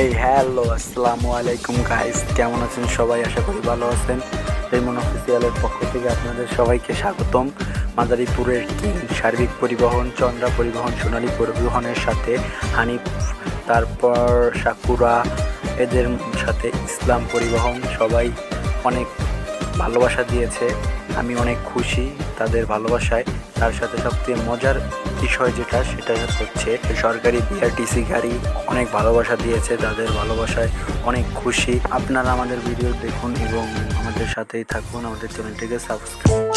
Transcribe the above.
এই হ্যালো আসসালামু আলাইকুম গাইস কেমন আছেন সবাই? আশা করি ভালো আছেন। রেমন অফিসিয়ালের পক্ষ থেকে আপনাদের সবাইকে স্বাগতম। মাদারীপুরের কিং সার্বিক পরিবহন, চন্দ্রা পরিবহন, সোনালী পরিবহনের সাথে হানিফ, তারপর সাকুরা, এদের সাথে ইসলাম পরিবহন। সবাই অনেক ভালোবাসা দিয়েছে। আমি অনেক খুশি তাদের ভালোবাসায়। তার সাথে সবচেয়ে মজার বিষয় যেটা, সেটা হচ্ছে সরকারি বিআরটিসি গাড়ি অনেক ভালোবাসা দিয়েছে তাদের ভালোবাসায়। অনেক খুশি। আপনারা আমাদের ভিডিও দেখুন এবং আমাদের সাথেই থাকুন। আমাদের চ্যানেলটিকে সাবস্ক্রাইব